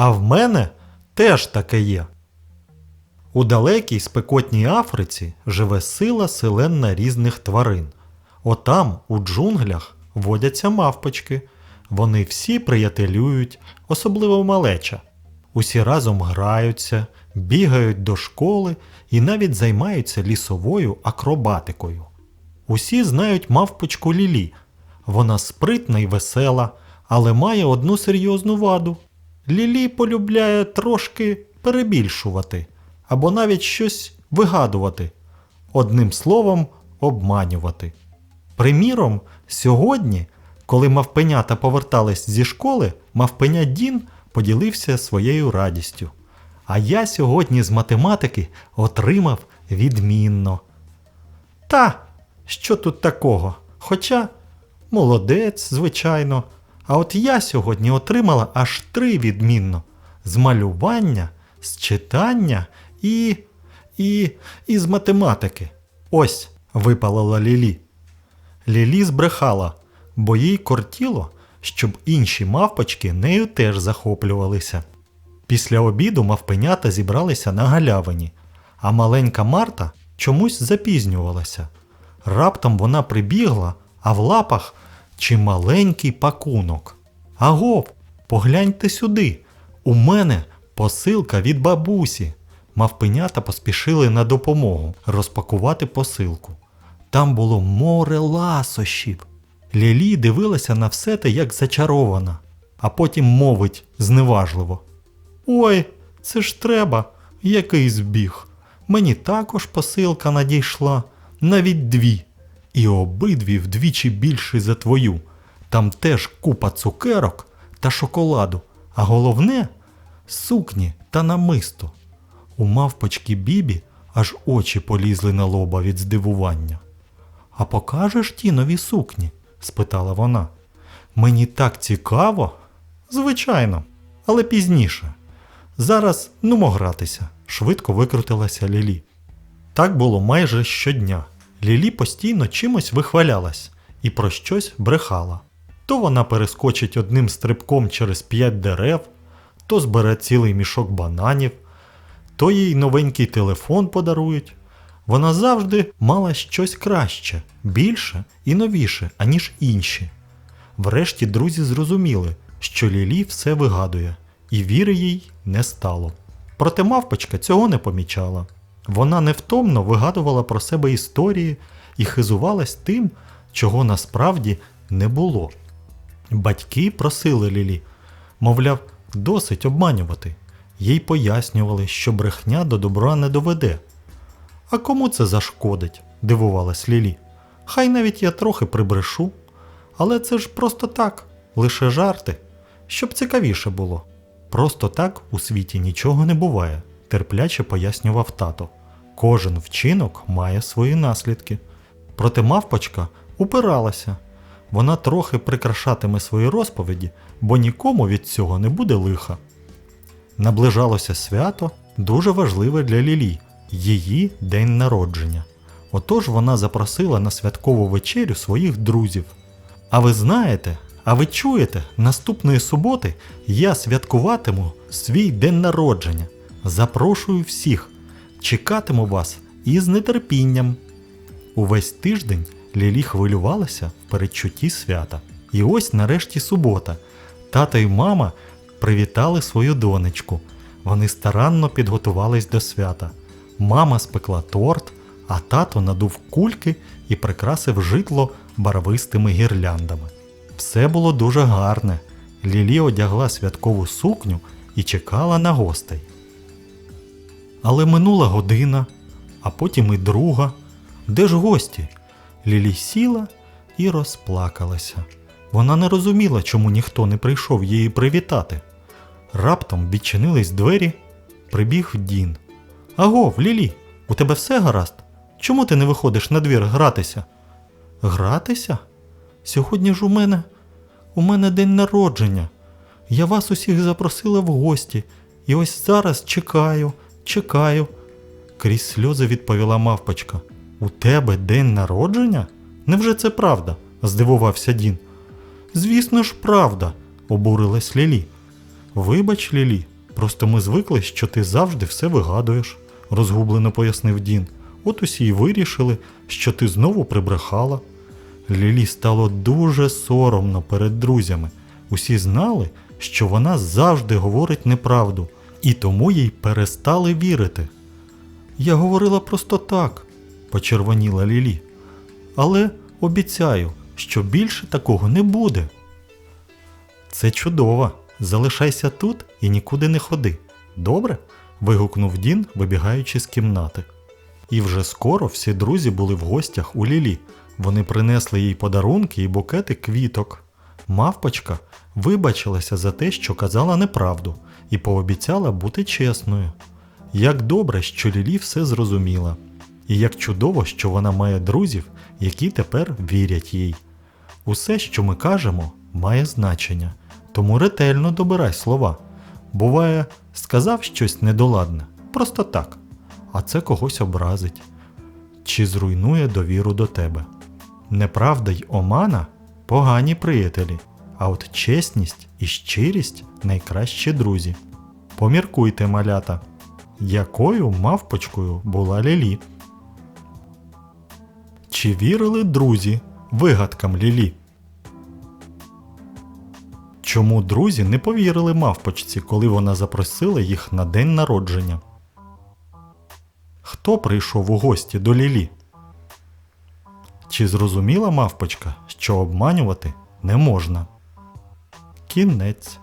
А в мене теж таке є. У далекій спекотній Африці живе сила селенна різних тварин. Отам, у джунглях, водяться мавпочки. Вони всі приятелюють, особливо малеча. Усі разом граються, бігають до школи і навіть займаються лісовою акробатикою. Усі знають мавпочку Лілі. Вона спритна і весела, але має одну серйозну ваду. Лілі полюбляє трошки перебільшувати або навіть щось вигадувати, одним словом, обманювати. Приміром, сьогодні, коли мавпенята повертались зі школи, мавпеня Дін поділився своєю радістю. А я сьогодні з математики отримав відмінно. Та, що тут такого? Хоча молодець, звичайно. А от я сьогодні отримала аж три відмінно: з малювання, з читання і. і. і з математики. Ось випалила Лілі. Лілі збрехала, бо їй кортіло, щоб інші мавпочки нею теж захоплювалися. Після обіду мавпенята зібралися на галявині, а маленька Марта чомусь запізнювалася. Раптом вона прибігла, а в лапах чималенький пакунок. Агов, погляньте сюди. У мене посилка від бабусі. Мавпенята поспішили на допомогу розпакувати посилку. Там було море ласощів. Лілі дивилася на все те, як зачарована, а потім мовить зневажливо. Ой, це ж треба, який збіг. Мені також посилка надійшла, навіть дві. І обидві вдвічі більші за твою. Там теж купа цукерок та шоколаду, а головне сукні та намисто. У мавпочки Бібі аж очі полізли на лоба від здивування. А покажеш ті нові сукні? спитала вона. Мені так цікаво. Звичайно, але пізніше. Зараз нумо гратися, швидко викрутилася Лілі. Так було майже щодня. Лілі постійно чимось вихвалялась і про щось брехала. То вона перескочить одним стрибком через п'ять дерев, то збере цілий мішок бананів, то їй новенький телефон подарують. Вона завжди мала щось краще, більше і новіше, аніж інші. Врешті друзі зрозуміли, що Лілі все вигадує, і віри їй не стало. Проте мавпочка цього не помічала. Вона невтомно вигадувала про себе історії і хизувалась тим, чого насправді не було. Батьки просили Лілі, мовляв, досить обманювати. Їй пояснювали, що брехня до добра не доведе. А кому це зашкодить? дивувалась Лілі. Хай навіть я трохи прибрешу. Але це ж просто так, лише жарти, щоб цікавіше було. Просто так у світі нічого не буває, терпляче пояснював тато. Кожен вчинок має свої наслідки. Проте мавпочка упиралася. Вона трохи прикрашатиме свої розповіді, бо нікому від цього не буде лиха. Наближалося свято, дуже важливе для Лілі її день народження. Отож вона запросила на святкову вечерю своїх друзів. А ви знаєте, а ви чуєте, наступної суботи я святкуватиму свій день народження. Запрошую всіх, чекатиму вас із нетерпінням. Увесь тиждень Лілі хвилювалася в передчутті свята. І ось нарешті субота. Тато і мама привітали свою донечку. Вони старанно підготувались до свята. Мама спекла торт, а тато надув кульки і прикрасив житло барвистими гірляндами. Все було дуже гарне. Лілі одягла святкову сукню і чекала на гостей. Але минула година, а потім і друга. Де ж гості? Лілі сіла і розплакалася. Вона не розуміла, чому ніхто не прийшов її привітати. Раптом відчинились двері, прибіг Дін. Агов, Лілі, у тебе все гаразд? Чому ти не виходиш на двір гратися? Гратися? Сьогодні ж у мене у мене день народження. Я вас усіх запросила в гості, і ось зараз чекаю, чекаю. Крізь сльози відповіла мавпочка. У тебе день народження? Невже це правда? здивувався Дін. Звісно ж, правда, обурилась Лілі. Вибач, Лілі, просто ми звикли, що ти завжди все вигадуєш, розгублено пояснив Дін. От усі й вирішили, що ти знову прибрехала. Лілі стало дуже соромно перед друзями. Усі знали, що вона завжди говорить неправду, і тому їй перестали вірити. Я говорила просто так, почервоніла Лілі. Але обіцяю, що більше такого не буде. Це чудово. Залишайся тут і нікуди не ходи. Добре? вигукнув Дін, вибігаючи з кімнати. І вже скоро всі друзі були в гостях у Лілі. Вони принесли їй подарунки і букети квіток. Мавпочка вибачилася за те, що казала неправду, і пообіцяла бути чесною. Як добре, що Лілі все зрозуміла, і як чудово, що вона має друзів, які тепер вірять їй. Усе, що ми кажемо, має значення, тому ретельно добирай слова. Буває, сказав щось недоладне, просто так, а це когось образить чи зруйнує довіру до тебе. Неправда й омана погані приятелі, а от чесність і щирість найкращі друзі. Поміркуйте, малята, якою мавпочкою була Лілі. Чи вірили друзі вигадкам Лілі? Чому друзі не повірили мавпочці, коли вона запросила їх на день народження? Хто прийшов у гості до Лілі? Чи зрозуміла мавпочка, що обманювати не можна? Кінець.